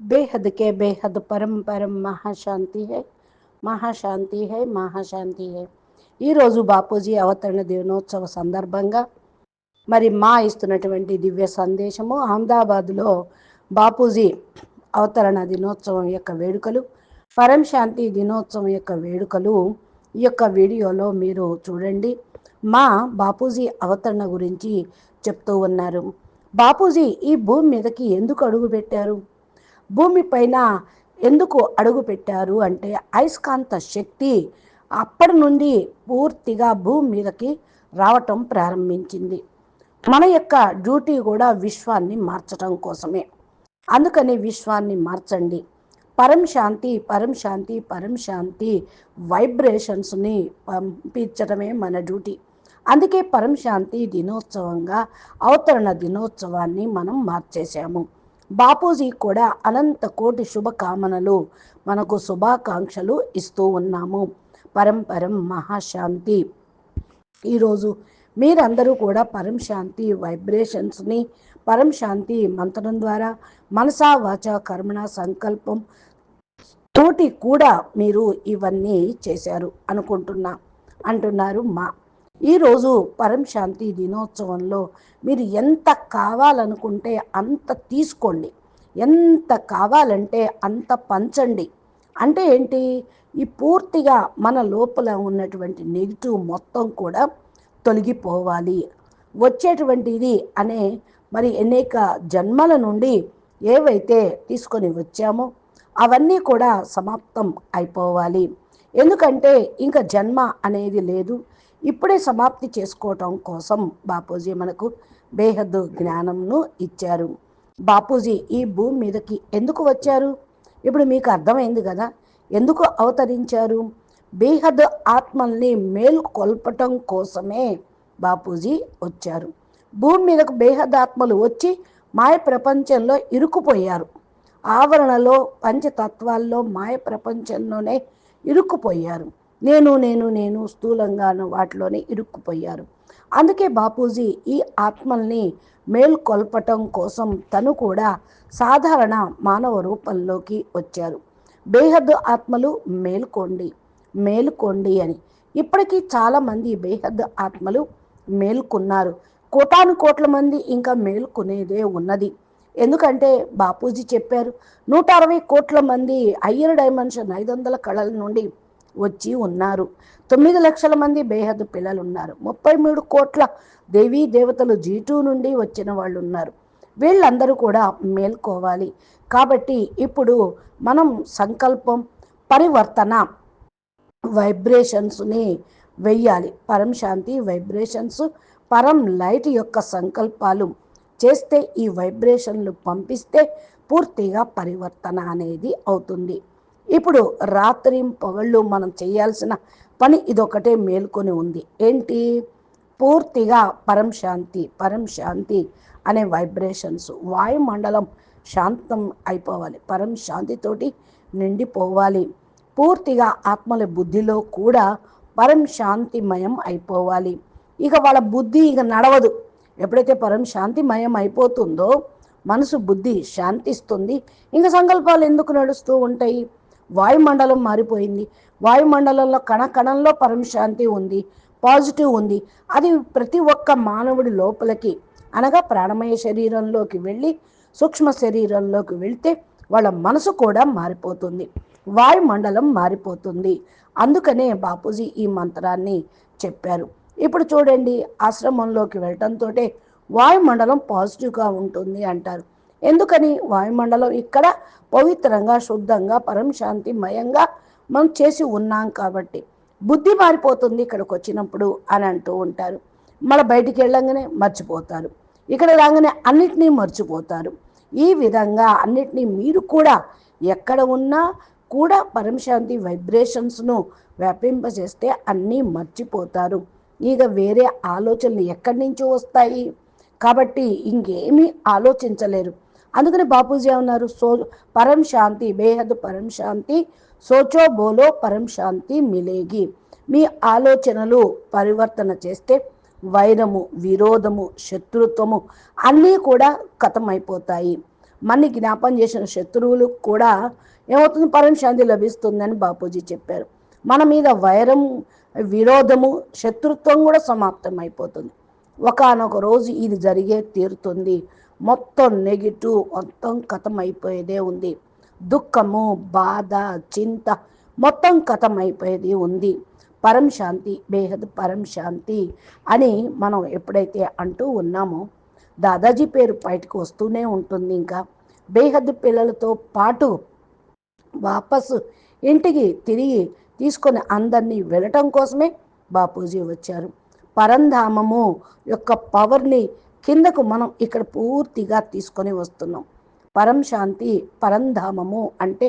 बेहद के बेहद పరం పరం మహాశాంతి హై మహాశాంతి హై మహాశాంతి హై ఈరోజు బాపూజీ అవతరణ దినోత్సవ సందర్భంగా మరి మా ఇస్తున్నటువంటి దివ్య సందేశము అహ్మదాబాద్లో బాపూజీ అవతరణ దినోత్సవం యొక్క వేడుకలు పరం శాంతి దినోత్సవం యొక్క వేడుకలు ఈ యొక్క వీడియోలో మీరు చూడండి మా బాపూజీ అవతరణ గురించి చెప్తూ ఉన్నారు బాపూజీ ఈ భూమి మీదకి ఎందుకు అడుగు పెట్టారు భూమిపైన ఎందుకు అడుగు పెట్టారు అంటే అయస్కాంత శక్తి అప్పటి నుండి పూర్తిగా భూమి మీదకి రావటం ప్రారంభించింది. మన యొక్క డ్యూటీ కూడా విశ్వాన్ని మార్చటం కోసమే. అందుకని విశ్వాన్ని మార్చండి. పరం శాంతి పరం శాంతి పరం శాంతి వైబ్రేషన్స్ని పంపించడమే మన డ్యూటీ. అందుకే పరం శాంతి దినోత్సవంగా అవతరణ దినోత్సవాన్ని మనం మార్చేశాము. బాపూజీ కూడా అనంత కోటి శుభకామనలు మనకు శుభాకాంక్షలు ఇస్తూ ఉన్నాము. పరంపరం మహాశాంతి. ఈరోజు మీరందరూ కూడా పరం శాంతి వైబ్రేషన్స్ని పరం శాంతి మంత్రం ద్వారా మనసా వాచ కర్మణ సంకల్పం తోటి కూడా మీరు ఇవన్నీ చేశారు అనుకుంటున్నా. అంటున్నారు మా ఈరోజు పరం శాంతి దినోత్సవంలో మీరు ఎంత కావాలనుకుంటే అంత తీసుకోండి. ఎంత కావాలంటే అంత పంచండి. అంటే ఏంటి? ఈ పూర్తిగా మన లోపల ఉన్నటువంటి నెగిటివ్ మొత్తం కూడా తొలగిపోవాలి. వచ్చేటువంటిది అనే మరి అనేక జన్మల నుండి ఏవైతే తీసుకొని వచ్చామో అవన్నీ కూడా సమాప్తం అయిపోవాలి. ఎందుకంటే ఇంకా జన్మ అనేది లేదు. ఇప్పుడే సమాప్తి చేసుకోవటం కోసం బాపూజీ మనకు బేహద్దు జ్ఞానంను ఇచ్చారు. బాపూజీ ఈ భూమి మీదకి ఎందుకు వచ్చారు? ఇప్పుడు మీకు అర్థమైంది కదా ఎందుకు అవతరించారు? బేహద్ ఆత్మల్ని మేల్కొల్పటం కోసమే బాపూజీ వచ్చారు. భూమి మీదకు బేహద్ ఆత్మలు వచ్చి మాయ ప్రపంచంలో ఇరుక్కుపోయారు. ఆవరణలో పంచతత్వాల్లో మాయ ప్రపంచంలోనే ఇరుక్కుపోయారు. నేను నేను నేను స్థూలంగాను వాటిలోనే ఇరుక్కుపోయారు. అందుకే బాపూజీ ఈ ఆత్మల్ని మేల్కొల్పటం కోసం తను కూడా సాధారణ మానవ రూపంలోకి వచ్చారు. బేహద్దు ఆత్మలు మేల్కోండి మేలుకోండి అని. ఇప్పటికీ చాలామంది బేహద్దు ఆత్మలు మేల్కొన్నారు. కోటాను కోట్ల మంది ఇంకా మేల్కొనేదే ఉన్నది. ఎందుకంటే బాపూజీ చెప్పారు నూట అరవై కోట్ల మంది హయ్యర్ డైమెన్షన్ ఐదు వందల కళల నుండి వచ్చి ఉన్నారు. తొమ్మిది లక్షల మంది బేహద్ పిల్లలు ఉన్నారు ముప్పై మూడు కోట్ల దేవీ దేవతలు జీటూ నుండి వచ్చిన వాళ్ళు ఉన్నారు వీళ్ళందరూ కూడా మేల్కోవాలి. కాబట్టి ఇప్పుడు మనం సంకల్పం పరివర్తన వైబ్రేషన్స్ని వెయ్యాలి. పరం శాంతి వైబ్రేషన్స్ పరం లైట్ యొక్క సంకల్పాలు చేస్తే ఈ వైబ్రేషన్లు పంపిస్తే పూర్తిగా పరివర్తన అనేది అవుతుంది. ఇప్పుడు రాత్రి పొగళ్ళు మనం చేయాల్సిన పని ఇదొకటే మేల్కొని ఉంది. ఏంటి? పూర్తిగా పరం శాంతి పరం శాంతి అనే వైబ్రేషన్స్. వాయుమండలం శాంతం అయిపోవాలి. పరం శాంతితోటి నిండిపోవాలి. పూర్తిగా ఆత్మల బుద్ధిలో కూడా పరం శాంతిమయం అయిపోవాలి. ఇక వాళ్ళ బుద్ధి ఇక నడవదు. ఎప్పుడైతే పరం శాంతిమయం అయిపోతుందో మనసు బుద్ధి శాంతిస్తుంది. ఇంకా సంకల్పాలు ఎందుకు నడుస్తూ ఉంటాయి? వాయుమండలం మారిపోయింది. వాయుమండలంలో కణ కణంలో పరమశాంతి ఉంది పాజిటివ్ ఉంది. అది ప్రతి ఒక్క మానవుడి లోపలికి అనగా ప్రాణమయ శరీరంలోకి వెళ్ళి సూక్ష్మ శరీరంలోకి వెళ్తే వాళ్ళ మనసు కూడా మారిపోతుంది. వాయుమండలం మారిపోతుంది. అందుకనే బాపూజీ ఈ మంత్రాన్ని చెప్పారు. ఇప్పుడు చూడండి ఆశ్రమంలోకి వెళ్ళటంతో వాయుమండలం పాజిటివ్గా ఉంటుంది అంటారు. ఎందుకని? వాయుమండలం ఇక్కడ పవిత్రంగా శుద్ధంగా పరం శాంతిమయంగా మనం చేసి ఉన్నాం కాబట్టి. బుద్ధి మారిపోతుంది ఇక్కడికి వచ్చినప్పుడు అని అంటూ ఉంటారు. మళ్ళీ బయటికి వెళ్ళంగానే మర్చిపోతారు. ఇక్కడ రాగానే అన్నిటినీ మర్చిపోతారు. ఈ విధంగా అన్నిటినీ మీరు కూడా ఎక్కడ ఉన్నా కూడా పరమశాంతి వైబ్రేషన్స్ను వ్యాపింపజేస్తే అన్నీ మర్చిపోతారు. ఇక వేరే ఆలోచనలు ఎక్కడి నుంచి వస్తాయి. కాబట్టి ఇంకేమీ ఆలోచించలేరు. అందుకని బాపూజీ ఉన్నారు సో పరం శాంతి బేహద్ పరం శాంతి సోచో బోలో పరం శాంతి మిలేగి. మీ ఆలోచనలు పరివర్తన చేస్తే వైరము విరోధము శత్రుత్వము అన్నీ కూడా కథమైపోతాయి. మన్ని జ్ఞాపం చేసిన శత్రువులు కూడా ఏమవుతుంది? పరమశాంతి లభిస్తుందని బాపూజీ చెప్పారు. మన మీద వైరం విరోధము శత్రుత్వం కూడా సమాప్తం అయిపోతుంది ఒకనొక రోజు ఇది జరిగే తీరుతుంది. మొత్తం నెగిటివ్ మొత్తం కథం అయిపోయేదే ఉంది. దుఃఖము బాధ చింత మొత్తం కథం అయిపోయేది ఉంది. పరం శాంతి బేహద్ పరం శాంతి అని మనం ఎప్పుడైతే అంటూ ఉన్నామో దాదాజీ పేరు బయటకు వస్తూనే ఉంటుంది ఇంకా. బేహద్ పిల్లలతో పాటు వాపసు ఇంటికి తిరిగి తీసుకొని అందరినీ వెళ్ళటం కోసమే బాపూజీ వచ్చారు. పరంధామము యొక్క పవర్ని కిందకు మనం ఇక్కడ పూర్తిగా తీసుకొని వస్తున్నాం. పరం శాంతి పరంధామము అంటే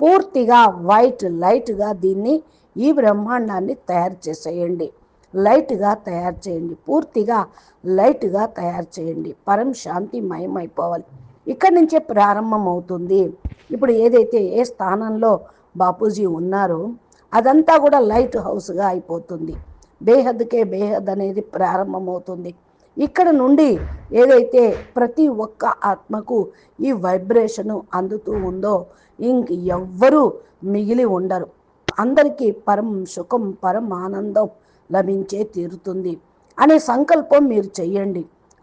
పూర్తిగా వైట్ లైట్గా దీన్ని ఈ బ్రహ్మాండాన్ని తయారు చేసేయండి. లైట్గా తయారు చేయండి. పూర్తిగా లైట్గా తయారు చేయండి. పరం శాంతి మయమైపోవాలి. ఇక్కడి నుంచే ప్రారంభం అవుతుంది ఇప్పుడు ఏదైతే ఏ స్థానంలో బాపూజీ ఉన్నారో అదంతా కూడా లైట్ హౌస్గా అయిపోతుంది. బేహద్కే బేహద్ అనేది ప్రారంభమవుతుంది. ఇక్కడ నుండి ఏదైతే ప్రతి ఒక్క ఆత్మకు ఈ వైబ్రేషను అందుతూ ఉందో ఇంక ఎవ్వరూ మిగిలి ఉండరు. అందరికీ పరం సుఖం పరం ఆనందం లభించే తీరుతుంది అనే సంకల్పం మీరు చెయ్యండి.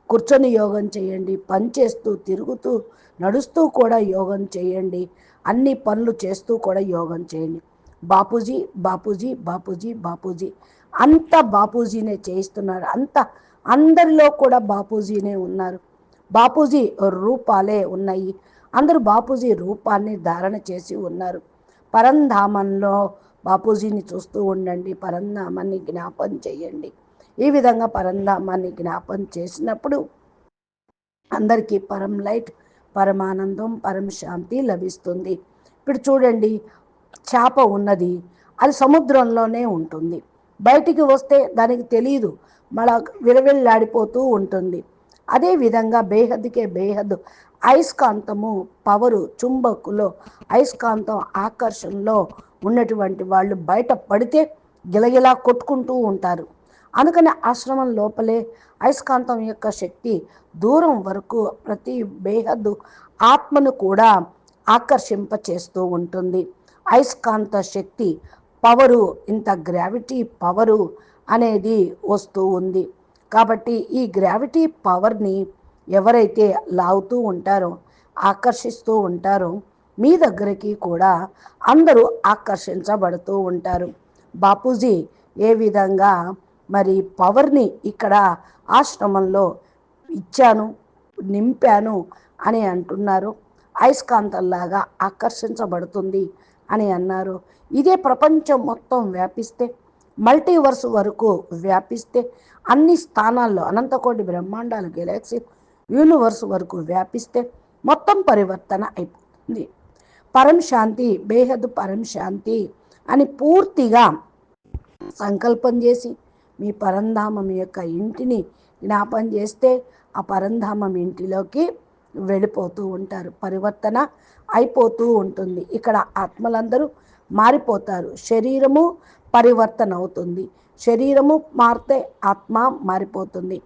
కూర్చొని యోగం చేయండి పనిచేస్తూ తిరుగుతూ నడుస్తూ కూడా యోగం చేయండి అన్ని పనులు చేస్తూ కూడా యోగం చేయండి బాపూజీ బాపూజీ బాపూజీ బాపూజీ. అంత బాపూజీనే చేయిస్తున్నారు. అంత అందరిలో కూడా బాపూజీనే ఉన్నారు. బాపూజీ రూపాలే ఉన్నాయి. అందరూ బాపూజీ రూపాన్ని ధారణ చేసి ఉన్నారు. పరంధామంలో బాపూజీని చూస్తూ ఉండండి. పరంధామాన్ని జ్ఞాపం చేయండి. ఈ విధంగా పరంధామాన్ని జ్ఞాపం చేసినప్పుడు అందరికీ పరం లైట్ పరమానందం పరం శాంతి లభిస్తుంది. ఇప్పుడు చూడండి చేప ఉన్నది. అది సముద్రంలోనే ఉంటుంది. బయటికి వస్తే దానికి తెలియదు మళ్ళా విలవిల్లాడిపోతూ ఉంటుంది. అదేవిధంగా బేహద్కే బేహద్ అయస్కాంతము పవరు చుంబకులో అయస్కాంతం ఆకర్షణలో ఉన్నటువంటి వాళ్ళు బయట పడితే గిలగిలా కొట్టుకుంటూ ఉంటారు. అందుకని ఆశ్రమం లోపలే అయస్కాంతం యొక్క శక్తి దూరం వరకు ప్రతి బేహద్దు ఆత్మను కూడా ఆకర్షింప చేస్తూ ఉంటుంది. అయస్కాంత శక్తి పవరు ఇంత గ్రావిటీ పవరు అనేది వస్తూ ఉంది. కాబట్టి ఈ గ్రావిటీ పవర్ని ఎవరైతే లాగుతూ ఉంటారో ఆకర్షిస్తూ ఉంటారో మీ దగ్గరికి కూడా అందరూ ఆకర్షించబడుతూ ఉంటారు. బాపూజీ ఏ విధంగా మరి పవర్ని ఇక్కడ ఆశ్రమంలో ఇచ్చాను నింపాను అని అంటున్నారు. అయస్కాంతంలాగా ఆకర్షించబడుతుంది. అని అన్నారు. ఇదే ప్రపంచం మొత్తం వ్యాపిస్తే మల్టీవర్స్ వరకు వ్యాపిస్తే అన్ని స్థానాల్లో అనంతకోటి బ్రహ్మాండాలు గెలాక్సీ యూనివర్స్ వరకు వ్యాపిస్తే మొత్తం పరివర్తన అయిపోతుంది. పరం శాంతి బేహద్ పరం శాంతి అని పూర్తిగా సంకల్పం చేసి మీ పరంధామం యొక్క ఇంటిని జ్ఞాపం చేస్తే ఆ పరంధామం ఇంటిలోకి వెళ్ళిపోతూ ఉంటారు. పరివర్తన అయిపోతూ ఉంటుంది. ఇక్కడ ఆత్మలందరూ మారిపోతారు. శరీరము పరివర్తన అవుతుంది. శరీరము మారితే ఆత్మ మారిపోతుంది.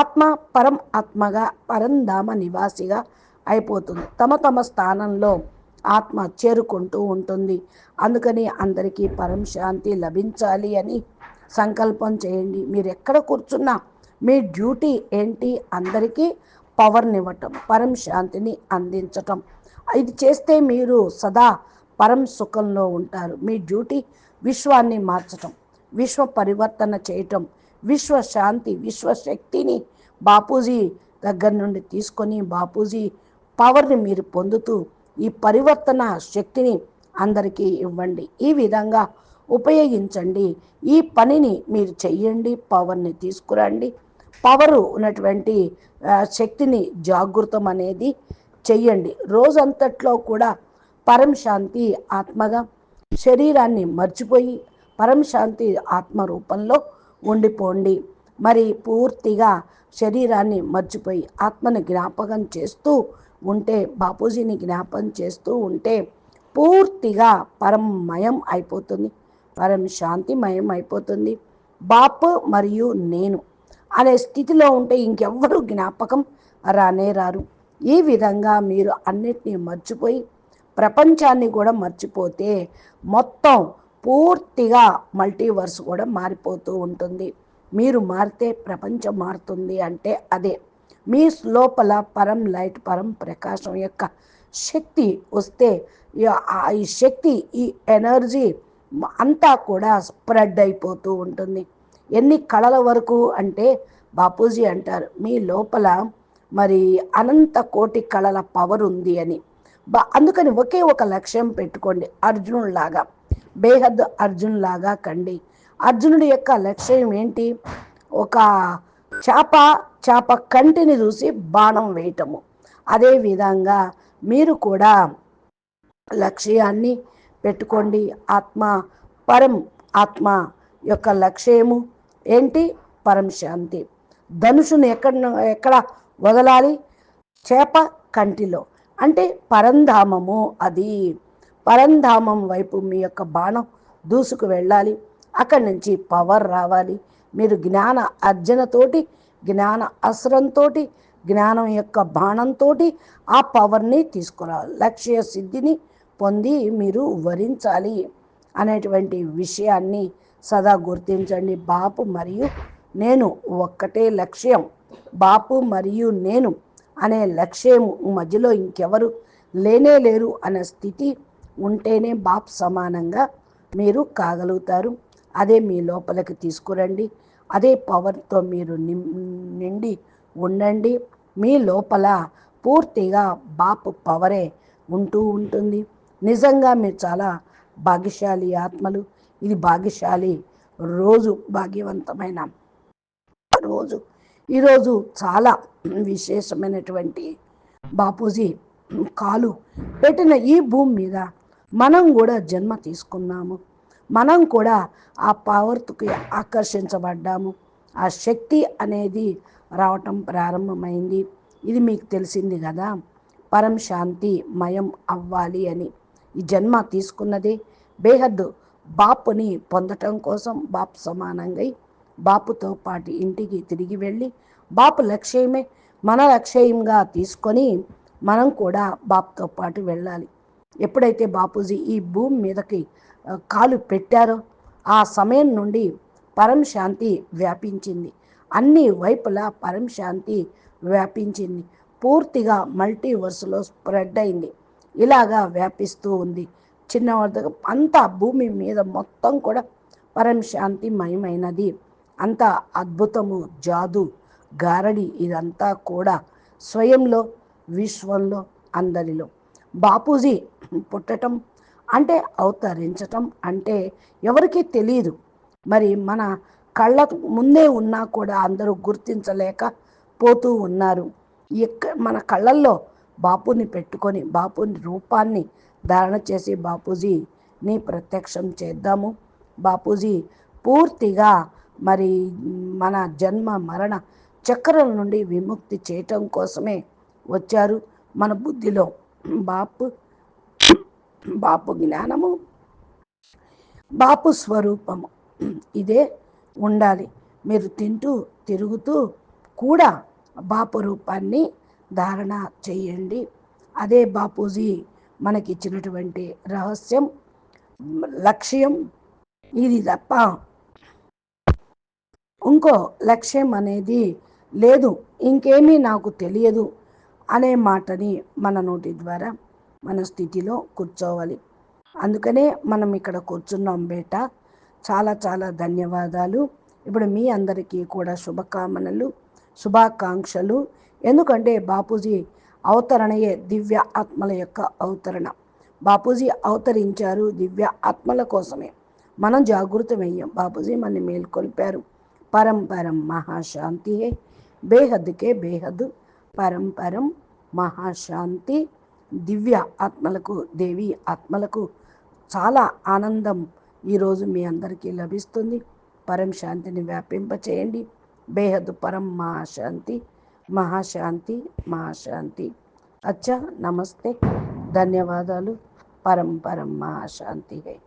ఆత్మ పరం ఆత్మగా పరంధామ నివాసిగా అయిపోతుంది. తమ తమ స్థానంలో ఆత్మ చేరుకుంటూ ఉంటుంది. అందుకని అందరికీ పరం శాంతి లభించాలి అని సంకల్పం చేయండి. మీరు ఎక్కడ కూర్చున్నా మీ డ్యూటీ ఏంటి? అందరికీ పవర్నివ్వటం పరం శాంతిని అందించటం. ఇది చేస్తే మీరు సదా పరం సుఖంలో ఉంటారు. మీ డ్యూటీ విశ్వాన్ని మార్చటం విశ్వ పరివర్తన చేయటం విశ్వ శాంతి విశ్వశక్తిని బాపూజీ దగ్గర నుండి తీసుకొని బాపూజీ పవర్ని మీరు పొందుతూ ఈ పరివర్తన శక్తిని అందరికీ ఇవ్వండి. ఈ విధంగా ఉపయోగించండి. ఈ పనిని మీరు చెయ్యండి పవర్ని తీసుకురండి. పవరు ఉన్నటువంటి శక్తిని జాగృతం అనేది చెయ్యండి. రోజంతట్లో కూడా పరం శాంతి ఆత్మగా శరీరాన్ని మర్చిపోయి పరం శాంతి ఆత్మ రూపంలో ఉండిపోండి. మరి పూర్తిగా శరీరాన్ని మర్చిపోయి ఆత్మని జ్ఞాపకం చేస్తూ ఉంటే బాపూజీని జ్ఞాపకం చేస్తూ ఉంటే పూర్తిగా పరమయం అయిపోతుంది. పరం శాంతిమయం అయిపోతుంది. బాపు మరియు నేను అనే స్థితిలో ఉంటే ఇంకెవ్వరూ జ్ఞాపకం రానే రారు. ఈ విధంగా మీరు అన్నిటినీ మర్చిపోయి ప్రపంచాన్ని కూడా మర్చిపోతే మొత్తం పూర్తిగా మల్టీవర్స్ కూడా మారిపోతూ ఉంటుంది. మీరు మారితే ప్రపంచం మారుతుంది అంటే అదే. మీ లోపల పరం లైట్ పరం ప్రకాశం యొక్క శక్తి వస్తే ఈ శక్తి ఈ ఎనర్జీ అంతా కూడా స్ప్రెడ్ అయిపోతూ ఉంటుంది. ఎన్ని కళల వరకు అంటే బాపూజీ అంటారు మీ లోపల మరి అనంత కోటి కళల పవర్ ఉంది అని. బా అందుకని ఒకే ఒక లక్ష్యం పెట్టుకోండి అర్జునులాగా బేహద్ అర్జున్ లాగా కండి. అర్జునుడి యొక్క లక్ష్యం ఏంటి? ఒక చేప చేప కంటిని చూసి బాణం వేయటము. అదేవిధంగా మీరు కూడా లక్ష్యాన్ని పెట్టుకోండి ఆత్మ పరం ఆత్మ యొక్క లక్ష్యము ఏంటి? పరమశాంతి ధనుషుని ఎక్కడ ఎక్కడ వదలాలి? చేప కంటిలో. అంటే పరంధామము అది. పరంధామం వైపు మీ యొక్క బాణం దూసుకు వెళ్ళాలి. అక్కడి నుంచి పవర్ రావాలి. మీరు జ్ఞాన అర్జనతోటి జ్ఞాన అస్త్రంతో జ్ఞానం యొక్క బాణంతో ఆ పవర్ని తీసుకురావాలి. లక్ష్య సిద్ధిని పొంది మీరు వరించాలి అనేటువంటి విషయాన్ని సదా గుర్తించండి. బాపు మరియు నేను ఒక్కటే లక్ష్యం. బాపు మరియు నేను అనే లక్ష్యం మధ్యలో ఇంకెవరు లేనే లేరు అనే స్థితి ఉంటేనే బాప్ సమానంగా మీరు కాగలుగుతారు. అదే మీ లోపలికి తీసుకురండి. అదే పవర్తో మీరు నిండి ఉండండి. మీ లోపల పూర్తిగా బాపు పవరే ఉంటూ ఉంటుంది. నిజంగా మీరు చాలా భాగ్యశాలి ఆత్మలు. ఇది భాగ్యశాలి. రోజు భాగ్యవంతమైన రోజు. ఈరోజు చాలా విశేషమైనటువంటి బాపూజీ కాలు పెట్టిన ఈ భూమి మీద మనం కూడా జన్మ తీసుకున్నాము. మనం కూడా ఆ పవర్కి ఆకర్షించబడ్డాము. ఆ శక్తి అనేది రావటం ప్రారంభమైంది. ఇది మీకు తెలిసింది కదా. పరం శాంతి మయం అవ్వాలి అని. ఈ జన్మ తీసుకున్నది బేహద్దు బాపుని పొందటం కోసం బాపు సమానంగా బాపుతో పాటు ఇంటికి తిరిగి వెళ్ళి బాపు లక్ష్యమే మన లక్ష్యంగా తీసుకొని మనం కూడా బాపుతో పాటు వెళ్ళాలి. ఎప్పుడైతే బాపూజీ ఈ భూమి మీదకి కాలు పెట్టారో ఆ సమయం నుండి పరం శాంతి వ్యాపించింది. అన్ని వైపులా పరం శాంతి వ్యాపించింది. పూర్తిగా మల్టీవర్స్లో స్ప్రెడ్ అయింది. ఇలాగా వ్యాపిస్తూ ఉంది. చిన్న అంతా భూమి మీద మొత్తం కూడా పరం శాంతి మయమైనది. అంత అద్భుతము జాదు గారడి ఇదంతా కూడా స్వయంలో విశ్వంలో అందరిలో. బాపూజీ పుట్టటం అంటే అవతరించటం అంటే ఎవరికి తెలియదు మరి మన కళ్ళ ముందే ఉన్నా కూడా అందరూ గుర్తించలేక పోతూ ఉన్నారు. ఎక్క మన కళ్ళల్లో బాపుని పెట్టుకొని బాపుని రూపాన్ని ధారణ చేసి బాపూజీని ప్రత్యక్షం చేద్దాము. బాపూజీ పూర్తిగా మరి మన జన్మ మరణ చక్రం నుండి విముక్తి చేయటం కోసమే వచ్చారు. మన బుద్ధిలో బాపు బాపు జ్ఞానము బాపు స్వరూపము ఇదే ఉండాలి. మీరు తింటూ తిరుగుతూ కూడా బాపు రూపాన్ని ధారణ చేయండి. అదే బాపూజీ మనకిచ్చినటువంటి రహస్యం లక్ష్యం ఇది తప్ప ఇంకో లక్ష్యం అనేది లేదు ఇంకేమీ నాకు తెలియదు అనే మాటని మన నోటి ద్వారా మన స్థితిలో కూర్చోవాలి. అందుకనే మనం ఇక్కడ కూర్చున్నాం బేట. చాలా చాలా ధన్యవాదాలు. ఇప్పుడు మీ అందరికీ కూడా శుభకామనలు శుభాకాంక్షలు. ఎందుకంటే బాపూజీ అవతరణయే దివ్య ఆత్మల యొక్క అవతరణ. బాపూజీ అవతరించారు దివ్య ఆత్మల కోసమే. మనం జాగృతమయ్యాం. బాపూజీ మన మేల్కొల్పారు. పరంపరం మహాశాంతి బేహద్కే బేహద్ పరంపరం మహాశాంతి. దివ్య ఆత్మలకు దేవి ఆత్మలకు చాలా ఆనందం ఈరోజు మీ అందరికీ లభిస్తుంది. పరం శాంతిని వ్యాపింపచేయండి. బేహద్ పరం మహాశాంతి. మహాశాంతి మహాశాంతి. అచ్చా నమస్తే. ధన్యవాదాలు. పరం పరం మహాశాంతి హై